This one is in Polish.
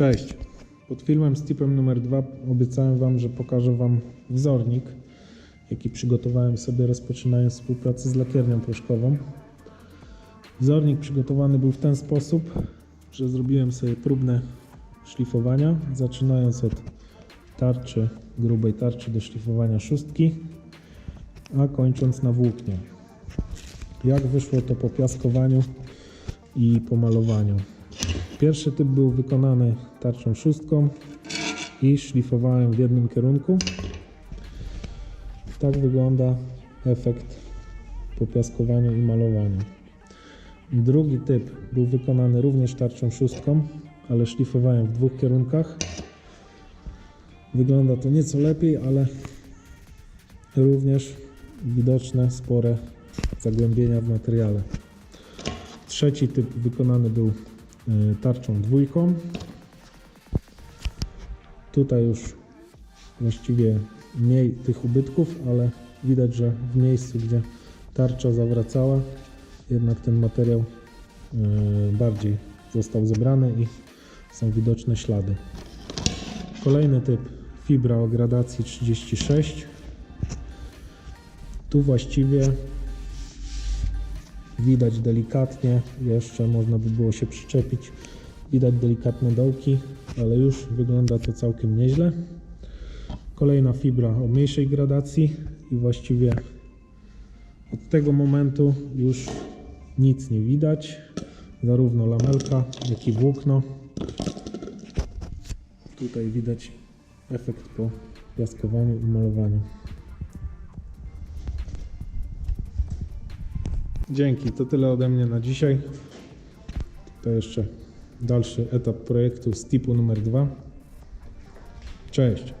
Cześć. Pod filmem z tipem numer 2 obiecałem Wam, że pokażę Wam wzornik, jaki przygotowałem sobie rozpoczynając współpracę z lakiernią proszkową. Wzornik przygotowany był w ten sposób, że zrobiłem sobie próbne szlifowania, zaczynając od tarczy, grubej tarczy do szlifowania szóstki, a kończąc na włóknie. Jak wyszło to po piaskowaniu i pomalowaniu. Pierwszy typ był wykonany tarczą szóstką i szlifowałem w jednym kierunku. Tak wygląda efekt po piaskowaniu i malowaniu. Drugi typ był wykonany również tarczą szóstką, ale szlifowałem w dwóch kierunkach. Wygląda to nieco lepiej, ale również widoczne spore zagłębienia w materiale. Trzeci typ wykonany był tarczą dwójką. Tutaj już właściwie mniej tych ubytków, ale widać, że w miejscu, gdzie tarcza zawracała, jednak ten materiał y, bardziej został zebrany i są widoczne ślady. Kolejny typ fibra o gradacji 36. Tu właściwie widać delikatnie, jeszcze można by było się przyczepić. Widać delikatne dołki, ale już wygląda to całkiem nieźle. Kolejna fibra o mniejszej gradacji i właściwie od tego momentu już nic nie widać. Zarówno lamelka, jak i włókno. Tutaj widać efekt po piaskowaniu i malowaniu. Dzięki, to tyle ode mnie na dzisiaj. To jeszcze dalszy etap projektu z tipu numer 2. Cześć.